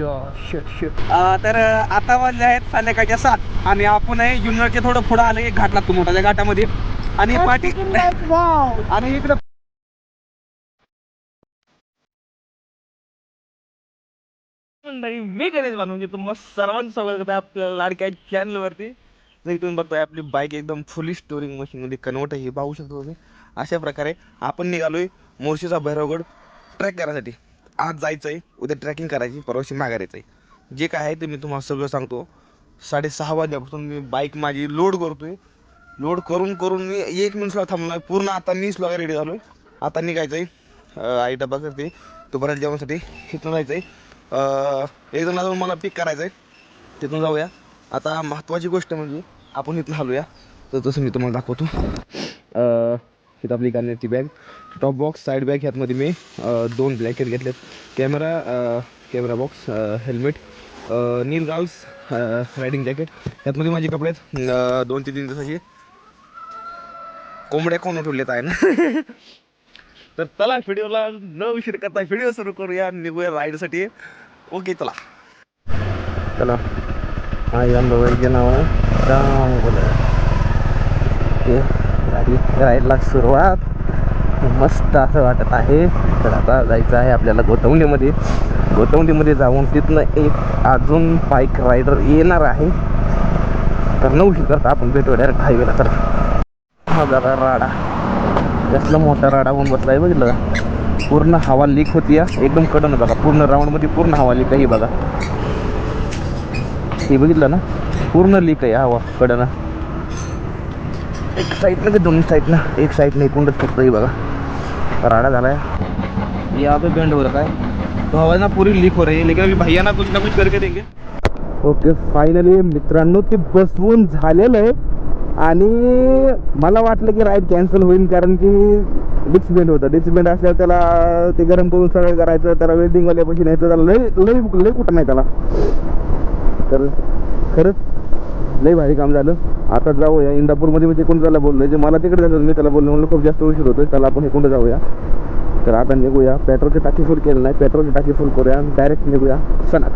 अं, तर अं, आता वाजले आहेत संध्याकाळच्या सात. आणि आपण आहे जुन्नरचे थोडं पुढं आलं एक घाट लागतो मोठा त्या घाटामध्ये. आणि पाठी आणि इकडं मंडळी मी गणेश म्हणजे तुम्हाला सर्वांचं स्वागत करतो आपल्या लाडक्या चॅनल वरती. जर इथून बघताय आपली बाईक एकदम फुली स्टोरिंग मशीन मध्ये कन्वर्ट आहे हे पाहू शकतो तुम्ही. अशा प्रकारे आपण निघालोय मोर्शीचा भैरवगड ट्रॅक करायसाठी. आज जायचं आहे उद्या ट्रॅकिंग करायची परवाशी माघारायचं आहे जे काय आहे ते मी तुम्हाला सगळं सांगतो. साडेसहा वाजल्यापासून मी बाईक माझी लोड करतो आहे लोड करून करून मी एक मिनिटला आहे पूर्ण आता मी स्लोगा रेडी झालो आहे आता निघायचं आहे आई डबा करते. तोपर्यंत जेवणासाठी इथून जायचं आहे एक जण जाऊन मला पिक करायचं आहे तिथून जाऊया. आता महत्त्वाची गोष्ट म्हणजे आपण इथून हलूया. तर तसं मी तुम्हाला दाखवतो. इथं आपली गाण्याची bag. Top box side bag ह्यातमध्ये मी दोन ब्लँकेट घेतलेत. Camera camera box helmet knee guards riding jacket ह्यातमध्ये माझे कपडे आहेत. दोन ते तीन दिवसाचे. कोंबड्या कोण उठवलेत आहे ना तर चला व्हिडिओला न उशीर करता व्हिडिओ सुरू करूया निघूया राईडसाठी ओके चला. चला. आई वैद्य नाव आहे. राम बोला. गाडी राईडला सुरुवात. मस्त असं वाटत आहे. तर आता जायचं आहे आपल्याला गोतवंडीमध्ये गोतवणीमध्ये जाऊन तिथनं एक अजून बाईक रायडर येणार आहे. तर नऊ उशीर करता आपण भेटू डायरेक्ट हायवेला तर हा जरा राडा. कसला मोठा राडा होऊन बसलाय बघितलं का? पूर्ण हवा लीक होती एकदम कडन बघा. पूर्ण राऊंडमध्ये पूर्ण हवा लीक आहे बघा. हे बघितलं ना? पूर्ण लीक आहे हवा. कडनं. एक साईडनं की दोन्ही साईडनं एक साईडनं एकूणच फक्त हे बघा. राडा झालाय. यहाँ पे बेंड हो रखा है. तो हवा ना पूरी लीक हो रही है लेकिन अभी भैया ना कुछ ना कुछ करके देंगे. ओके फायनली मित्रांनो ते बसवून झालेलं आहे. आणि मला वाटलं की राईड कॅन्सल होईल कारण की डिस्क बेंड होतं. डिस्क बेंड असल्यावर त्याला ते गरम करून सरळ करायचं त्याला वेल्डिंगवाल्या पैसे नाही तर त्याला लय लय लय कुठं नाही त्याला. तर खरंच लई भारी काम झालं. आता जाऊया. इंदापूरमध्ये मी तिकडून त्याला बोललो जे मला तिकडे जायचं मी त्याला बोललो म्हणलं खूप जास्त उशीर होतो त्याला आपण इकडं जाऊया. तर आता निघूया. पेट्रोलची टाकी फुल केलं नाही. पेट्रोलची टाकी फुल करूया डायरेक्ट निघूया सणात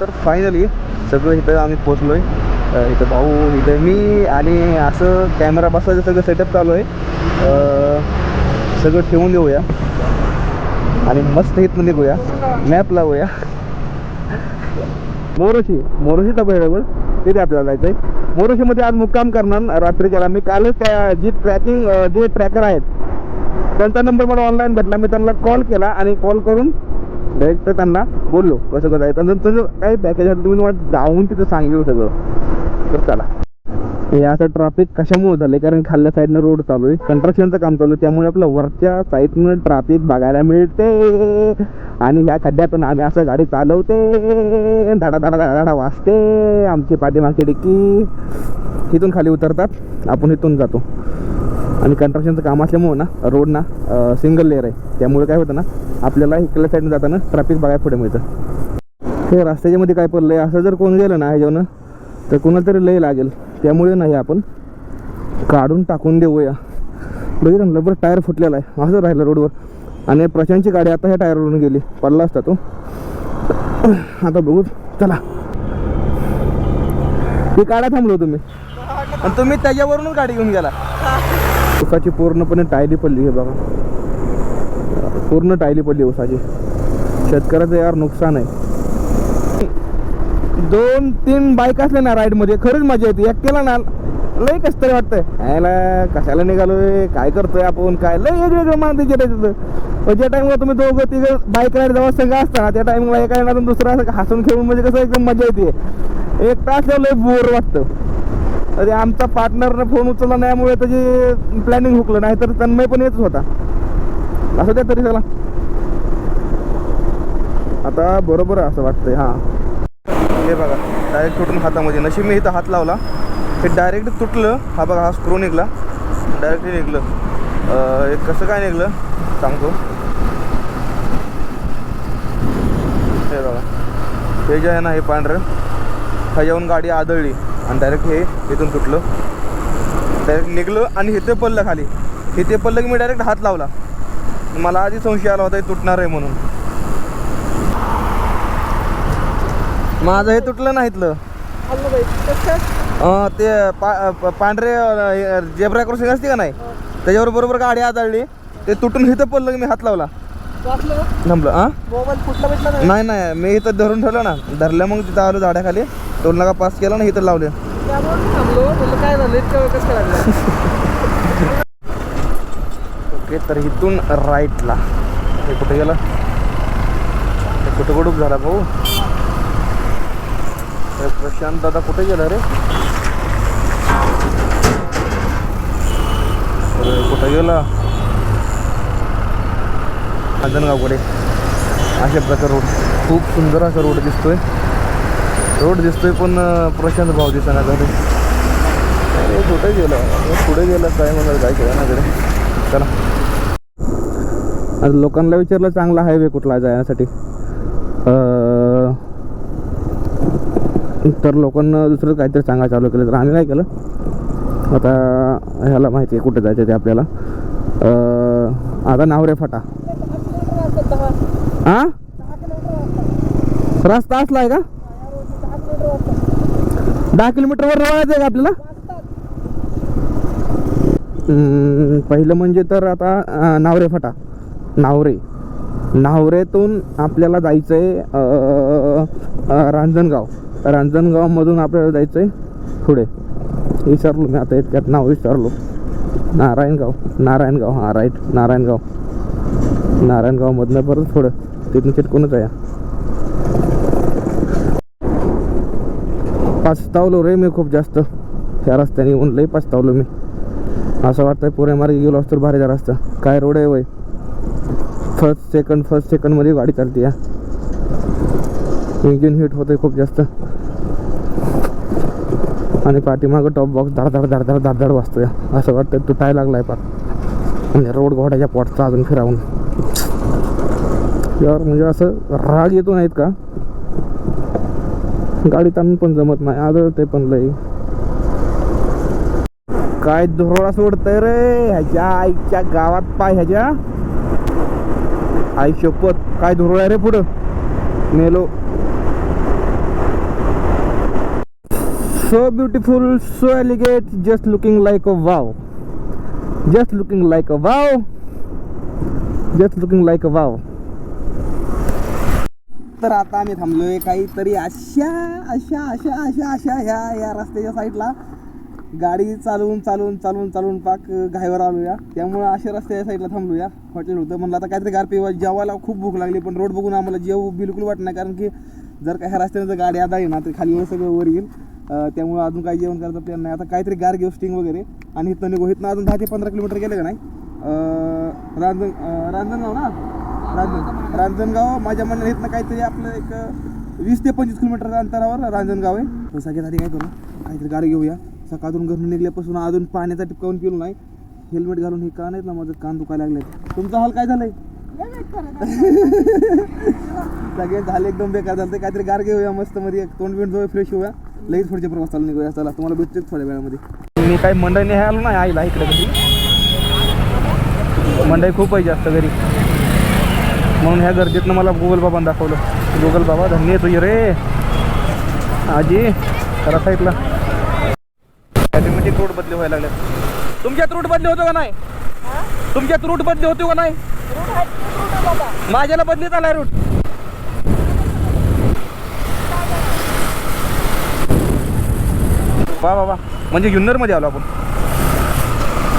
तर फायनली सगळं इथं आम्ही पोचलो आहे इथं भाऊ इथं मी आणि असं कॅमेरा बसवायचं सगळं सेटअप चालू आहे. सगळं ठेवून देऊया. आणि मस्त इथनं निघूया. मॅप लावूया. मोरोशी. मोरोशीचा बैरगड तिथे आपल्याला जायचं आहे मोरोशीमध्ये आज मुक्काम करणार रात्रीच्याला. मी कालच त्या जी ट्रॅकिंग जे ट्रॅकर आहेत त्यांचा नंबर मला ऑनलाईन भेटला. मी त्यांना कॉल केला आणि कॉल करून डायरेक्ट त्यांना बोललो. कसं कसं आहे. त्यांचं काही पॅकेज आहे तुम्ही मला जाऊन तिथं सांगेल सगळं. तर चला. हे असं ट्रॅफिक कशामुळे झालं कारण खाल्ल्या साईडनं रोड चालू आहे. कंस्ट्रक्शनचं काम चालू आहे. त्यामुळे आपलं वरच्या साईडनं ट्रॅफिक बघायला मिळते. आणि ह्या खड्ड्यातून आम्ही असं गाडी चालवते. धाडा धाडा धाडा धाडा वाजते. आमची पाठीमागची डिक्की इथून खाली उतरतात. आपण इथून जातो. आणि कंस्ट्रक्शनचं काम असल्यामुळं ना रोड ना सिंगल लेअर आहे. त्यामुळे काय होतं ना आपल्याला इकडल्या साईडनं जाताना ट्रॅफिक बघायला पुढे मिळतं. हे रस्त्याच्या मध्ये काय पडलं आहे असं जर कोण गेलं ना ह्याच्यावरनं तर कोणाला तरी लय लागेल. त्यामुळे नाही आपण काढून टाकून देऊया. बघितलं ना बरं टायर फुटलेला आहे. असं राहिलं रोडवर. आणि प्रशांतची गाडी आता ह्या टायरवरून गेली. पडला असता तो. आता बघू. चला. ती काढा थांबलो तुम्ही. आणि तुम्ही त्याच्यावरूनच गाडी घेऊन गेला. उसाची पूर्णपणे टायली पडली हे बघा. पूर्ण टायली पडली उसाची. शेतकऱ्याचं यार नुकसान आहे. दोन तीन बाईक असल्या ना राईडमध्ये खरंच मजा येते. एकट्याला ना लय कस तरी वाटतंय. यायला कशाला निघालोय? काय करतोय आपण? काय? लय वेगवेगळं मान तिथे पण ज्या टाइमला तुम्ही दोघं तिघं बाईक राईड जवळ संघ असताना त्या टाइमला एका ना दुसरा असं हसून खेळून म्हणजे कसं एकदम मजा येते. एक तास लय बोर वाटतं. अरे आमचा पार्टनरनं फोन उचलला नाहीमुळे त्याची प्लॅनिंग हुकलं. नाही तर तन्मय पण येतच होता. असं त्या तरी चला. आता बरोबर असं वाटतंय हां. हे बघा डायरेक्ट तुटून हातामध्ये. नशीब मी इथं हात लावला. हे डायरेक्ट तुटलं. हा बघा हा स्क्रू निघला. डायरेक्ट निघलं. हे कसं काय निघलं? सांगतो. हे बघा. हे जे आहे ना हे पांढरं ह्याच्यावरून गाडी आदळली. आणि डायरेक्ट हे इथून तुटलं. डायरेक्ट निघलं आणि इथे पडलं खाली. इथे पडलं की मी डायरेक्ट हात लावला. मला आधी संशय आला होता हे तुटणार आहे म्हणून. माझं हे तुटलं नाही इथलं. ते पा पांढरे जेब्रा क्रॉसिंग असते का नाही? त्याच्यावर बरोबर गाडी आदळली. ते तुटून इथं पडलं मी हात लावला. थांबलं हा नाही? नाही मी इथं धरून ठेवलं ना. धरलं मग तिथं आलो झाडाखाली. टोल नाका पास केला ना इथं लावले. काय झालं? ओके तर इथून राईटला हे कुठे गेलं? हे कुठं कुठूक झाला भाऊ? हे प्रशांत दादा कुठे गेला रे? अरे कुठं गेला? रांजणगावकडे अशा प्रकार रोड खूप सुंदर असा रोड दिसतोय. रोड दिसतोय पण प्रशांत भाव दिसना झाले अरे कुठे गेला? पुढे गेला काय मला काय केलं ना घरी चला. आता लोकांना विचारलं चांगला हायवे कुठला जाण्यासाठी? तर लोकांना दुसरं काहीतरी सांगायला चालू केलं. तर आम्ही काय केलं? आता ह्याला माहिती आहे कुठे जायचं ते आपल्याला. आता नावरे फाटा. हा रस्ता असला आहे का? दहा किलोमीटरवर रवायचं आहे का आपल्याला? पहिलं म्हणजे तर आता नावरे फाटा. नावरे नावरेतून आपल्याला जायचं आहे रांजणगाव. रांजणगावमधून आपल्याला जायचं आहे पुढे. विचारलो मी आता इतक्यात नाव विचारलो. नारायणगाव. नारायणगाव हां राईट नारायणगाव. नारायणगावमधनं परत थोडं तिथून चिटकूनच आहे पाचतावलो रे मी खूप जास्त. त्या रस्त्याने येऊन लई पाचतावलो मी. असं वाटतंय पुरे मार्गे गेलो असतो भारी रस्ता. असतं काय रोड आहे वय? फर्स्ट सेकंड फर्स्ट सेकंडमध्ये गाडी चालते या. इंजिन हिट होतंय खूप जास्त. आणि पाठीमागं टॉप बॉक्स धडधड धडधड धडधड धड वाजतोय. असं वाटतं तुटायला लागलाय पार. म्हणजे रोड घोड्याच्या पॉटचा अजून फिरावून यावर म्हणजे असं राग येतो नाहीत का? गाडी ताणून पण जमत नाही. आदळते पण लई. काय धुरोळा सोडतंय रे? ह्याच्या आईच्या गावात पाय ह्याच्या. आई शपथ. काय धुरोळा रे पुढं? मेलो. So beautiful so elegant just looking like a wow just looking like a wow just looking like a wow तर आता आम्ही थांबलोय काहीतरी अशा अशा अशा अशा अशा ह्या या रस्त्याच्या साईडला. गाडी चालवून चालवून चालवून चालवून पाक घाईवर आलोया. त्यामुळे अशा रस्त्याच्या साईडला थांबलूया. हॉटेल होतं. म्हणलं आता काहीतरी गार पिवा जेवायला खूप भूक लागली पण रोड बघून आम्हाला जेव बिलकुल वाटत नाही. कारण की जर का ह्या रस्त्याने जर गाडी आता येणार तर खाली सगळं वर येईल. त्यामुळे अजून काही जेवण करायचं प्लॅन नाही. आता काहीतरी गार घेऊ स्टिंग वगैरे. आणि इथनं निघू इथनं अजून दहा ते पंधरा किलोमीटर गेलं का नाही? रांजण रांजणगाव ना? रांजण रांजणगाव माझ्या म्हणण्याने इथनं काहीतरी आपलं एक वीस ते पंचवीस किलोमीटर अंतरावर रांजणगाव आहे. तर सगळ्यात आधी काय करू? काहीतरी गाडी घेऊया. सकाळून घरून निघल्यापासून अजून पाण्याचा टिपकावून पिलो नाही. हेल्मेट घालून हे का नाहीत ना माझं कान दुखायला लागले तुमचा हाल काय झालंय? सगळे झाले एकदम बेकार झालं काहीतरी गार घेऊया मस्त मध्ये एक तोंड बिंड फ्रेश होऊया. लगेच पुढच्या प्रवासाला निघूया. चला तुम्हाला भेटतो थोड्या वेळामध्ये. मी काही मंडई नाही आलो नाही आईला इकडे कधी मंडई खूप आहे जास्त घरी. म्हणून ह्या गर्दीतनं मला गुगल बाबांनी दाखवलं. गुगल बाबा धन्य तुझे रे. आजी करा साईडला. म्हणजे रूट बदली व्हायला लागले तुमच्यात रूट बदली होतो का नाही? तुमच्यात रूट बदली होतो का नाही? माझ्याला बदलीत आलाय रूट. वा वा वा. म्हणजे जुन्नरमध्ये आलो आपण.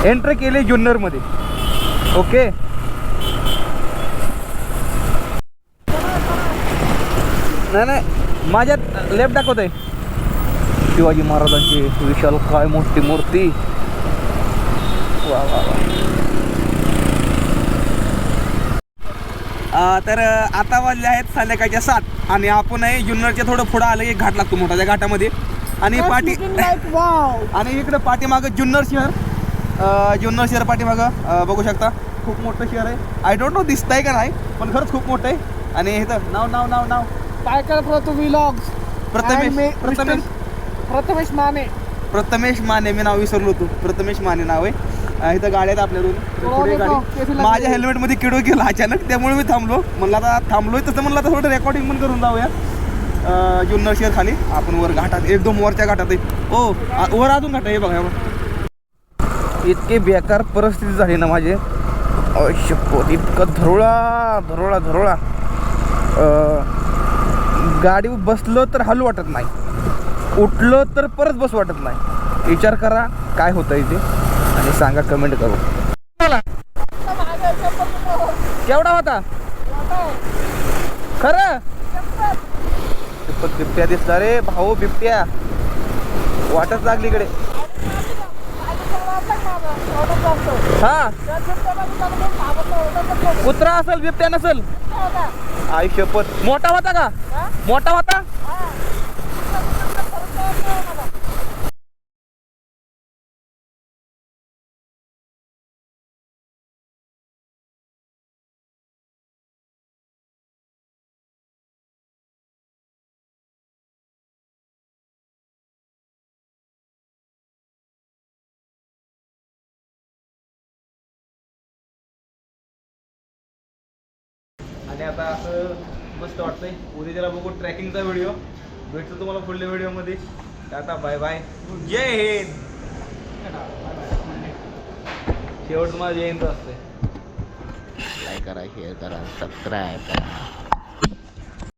एंट्री केली जुन्नरमध्ये. ओके नाही नाही. माझ्यात लेफ्ट दाखवत आहे शिवाजी महाराजांची विशाल काय मोठी मूर्ती. वा वा वा. तर आता वाजले आहेत संध्याकाळच्या सात. आणि आपण आहे जुन्नरच्या थोडं पुढं आलं एक घाट लागतो मोठा त्या घाटामध्ये. आणि पाठी आणि इकडे पाठीमागं जुन्नर शहर. जुन्नर शहर पाठीमागं. बघू शकता खूप मोठं शहर आहे. आय डोंट नो दिसतंय का नाही पण खरंच खूप मोठं आहे. आणि इथं नाव नाव नाव नाव. काय करत होतो व्लॉग्स प्रथमेश प्रथमेश प्रथमेश माने. प्रथमेश माने मी नाव विसरलो होतो. प्रथमेश माने नाव आहे. इथं गाड्या आहेत आपल्या दोन. पुढे नको, गाडी. केसी लागली. माझ्या हेल्मेटमध्ये किडो गेला अचानक त्यामुळे मी थांबलो. म्हणलं आता थांबलोय तसं म्हणलं आता थोडं रेकॉर्डिंग पण करून जाऊया. अं, जुन्नर खाली. आपण वर घाटात एकदम वरच्या घाटात आहे ओ वर अजून घाट आहे हे बघा हे इतके बेकार परिस्थिती झाली ना माझे. शपथ इतकं धरोळा धरोळा धरोळा. गाडी गाडीवर बसलं तर हलू वाटत नाही. उठलं तर परत बस वाटत नाही. विचार करा काय होतं इथे आणि सांगा कमेंट करू केवढा होता? खरं? शपथ बिबट्या दिसला रे. भाऊ बिबट्या. वाटच लागली इकडे. हा. कुत्रा असेल बिबट्या नसेल. आई शपथ. मोठा होता का? मोठा होता? आणि आता असं मस्त वाटतंय. उद्या त्याला बघू ट्रॅकिंगचा व्हिडिओ. भेटतो तुम्हाला पुढल्या व्हिडिओमध्ये. आता बाय बाय जय हिंद. शेवट माझं जय हिंद असते लाईक करा शेअर करा सबस्क्राईब करा.